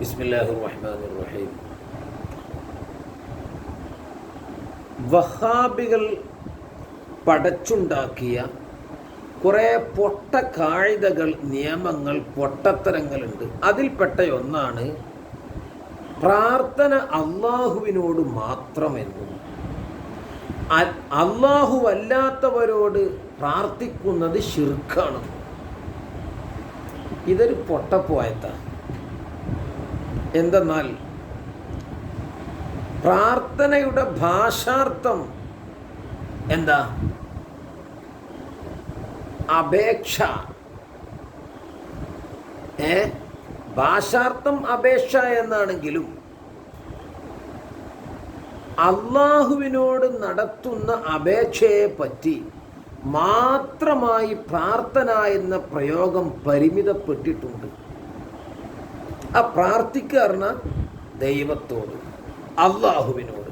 ബിസ്മില്ലാഹി റഹ്മാൻ റഹീം വഹാബികൾ പടച്ചുണ്ടാക്കിയ കുറേ പൊട്ട കാഴിതകൾ നിയമങ്ങൾ പൊട്ടത്തരങ്ങളുണ്ട്. അതിൽപ്പെട്ട ഒന്നാണ് പ്രാർത്ഥന അള്ളാഹുവിനോട് മാത്രമെന്നും അല്ലാത്തവരോട് പ്രാർത്ഥിക്കുന്നത് ഷിർക്കാണ് ഇതൊരു പൊട്ടപ്പോയത്താണ് എന്തെന്നാൽ പ്രാർത്ഥനയുടെ ഭാഷാർത്ഥം എന്താ? അപേക്ഷ. ഏ? ഭാഷാർത്ഥം അപേക്ഷ എന്നാണെങ്കിലും അള്ളാഹുവിനോട് നടത്തുന്ന അപേക്ഷയെ പറ്റി മാത്രമായി പ്രാർത്ഥന എന്ന പ്രയോഗം പരിമിതപ്പെട്ടിട്ടുണ്ട്. ആ പ്രാർത്ഥിക്കുക പറഞ്ഞാൽ ദൈവത്തോട് അള്ളാഹുവിനോട്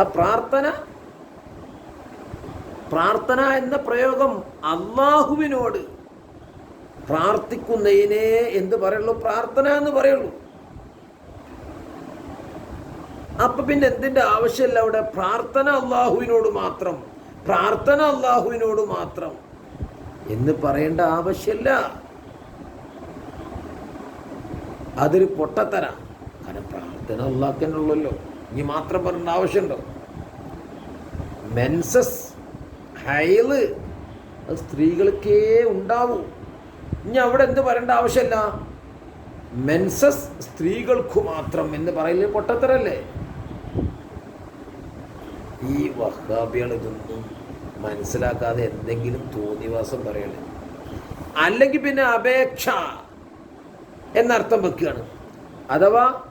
ആ പ്രാർത്ഥന പ്രാർത്ഥന എന്ന പ്രയോഗം അള്ളാഹുവിനോട് പ്രാർത്ഥിക്കുന്നതിനെ എന്ത് പറയുള്ളൂ? പ്രാർത്ഥന എന്ന് പറയുള്ളൂ. അപ്പൊ പിന്നെ എന്തിന്റെ ആവശ്യമില്ല അവിടെ? പ്രാർത്ഥന അള്ളാഹുവിനോട് മാത്രം. പ്രാർത്ഥന അള്ളാഹുവിനോട് മാത്രം. എന്ന് പറയേണ്ട ആവശ്യമില്ല. അതൊരു പൊട്ടത്തര. കാരണം പ്രാർത്ഥന ഉള്ളാക്കാനുള്ളല്ലോ ഇനി മാത്രം പറഞ്ഞ ആവശ്യമുണ്ടോ മെൻസസ് ഹൈൽ അത് സ്ത്രീകൾക്കേ ഉണ്ടാവൂ. ഇനി അവിടെ എന്ത് പറയേണ്ട ആവശ്യമില്ല മെൻസസ് സ്ത്രീകൾക്കു മാത്രം എന്ന് പറയൽ പൊട്ടത്തരല്ലേ? ഈ വഹാബികൾ ഇതൊന്നും മനസ്സിലാക്കാതെ എന്തെങ്കിലും തോന്നിവാസം പറയണേ അല്ലെങ്കിൽ പിന്നെ അപേക്ഷ. എന്നർത്ഥം വെക്കുകയാണ്. അഥവാ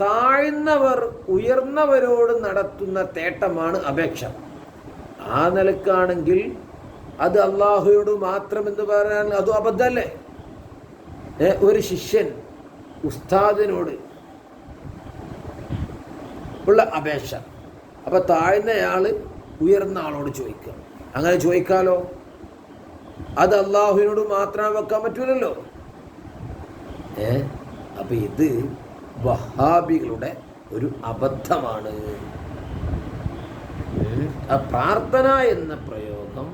താഴ്ന്നവർ ഉയർന്നവരോട് നടത്തുന്ന തേട്ടമാണ് അപേക്ഷ. ആ നിലക്കാണെങ്കിൽ അത് അള്ളാഹുയോട് മാത്രമെന്ന് പറയാൻ അതും അബദ്ധമല്ലേ ഒരു ശിഷ്യൻ ഉസ്താദിനോട് ഉള്ള അപേക്ഷ. അപ്പോൾ താഴ്ന്നയാൾ ഉയർന്ന ആളോട് ചോദിക്കുക. അങ്ങനെ ചോദിക്കാലോ? അത് അള്ളാഹുവിനോട് മാത്രം വെക്കാൻ പറ്റൂലല്ലോ. ഏ? അപ്പൊ ഇത് വഹാബികളുടെ ഒരു അബദ്ധമാണ്. ആ പ്രാർത്ഥന എന്ന പ്രയോഗം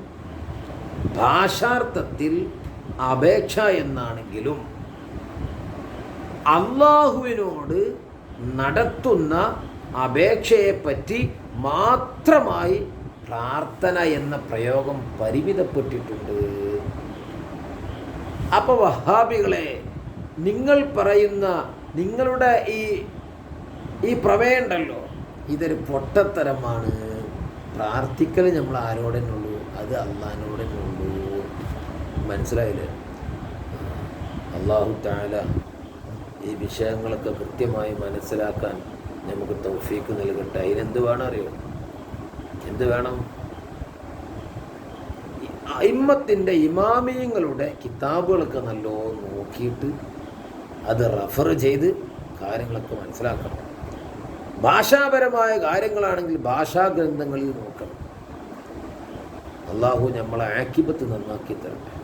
ഭാഷാർത്ഥത്തിൽ അപേക്ഷ എന്നാണെങ്കിലും അള്ളാഹുവിനോട് നടത്തുന്ന അപേക്ഷയെ പറ്റി മാത്രമായി പ്രാർത്ഥന എന്ന പ്രയോഗം പരിമിതപ്പെട്ടിട്ടുണ്ട്. അപ്പോൾ വഹാബികളെ നിങ്ങൾ പറയുന്ന നിങ്ങളുടെ ഈ ഈ പ്രമേയുണ്ടല്ലോ ഇതൊരു പൊട്ടത്തരമാണ്. പ്രാർത്ഥിക്കൽ നമ്മൾ ആരോടെന്നുള്ളൂ അത് അള്ളഹാനോടെന്നുള്ളൂ മനസ്സിലായില്ലേ? അള്ളാഹു താല ഈ വിഷയങ്ങളൊക്കെ കൃത്യമായി മനസ്സിലാക്കാൻ നമുക്ക് തൗഫീക്ക് നൽകട്ടെ. അതിനെന്ത് വേണം അറിയോ? എന്ത് വേണം? ഇമ്മത്തിന്റെ ഇമാമിയങ്ങളുടെ കിതാബുകളൊക്കെ നല്ലോ നോക്കിയിട്ട് അത് റഫർ ചെയ്ത് കാര്യങ്ങളൊക്കെ മനസ്സിലാക്കണം. ഭാഷാപരമായ കാര്യങ്ങളാണെങ്കിൽ ഭാഷാ ഗ്രന്ഥങ്ങളിൽ നോക്കണം. അള്ളാഹു നമ്മളെ ആക്കിപത്ത് നന്നാക്കി തരട്ടെ.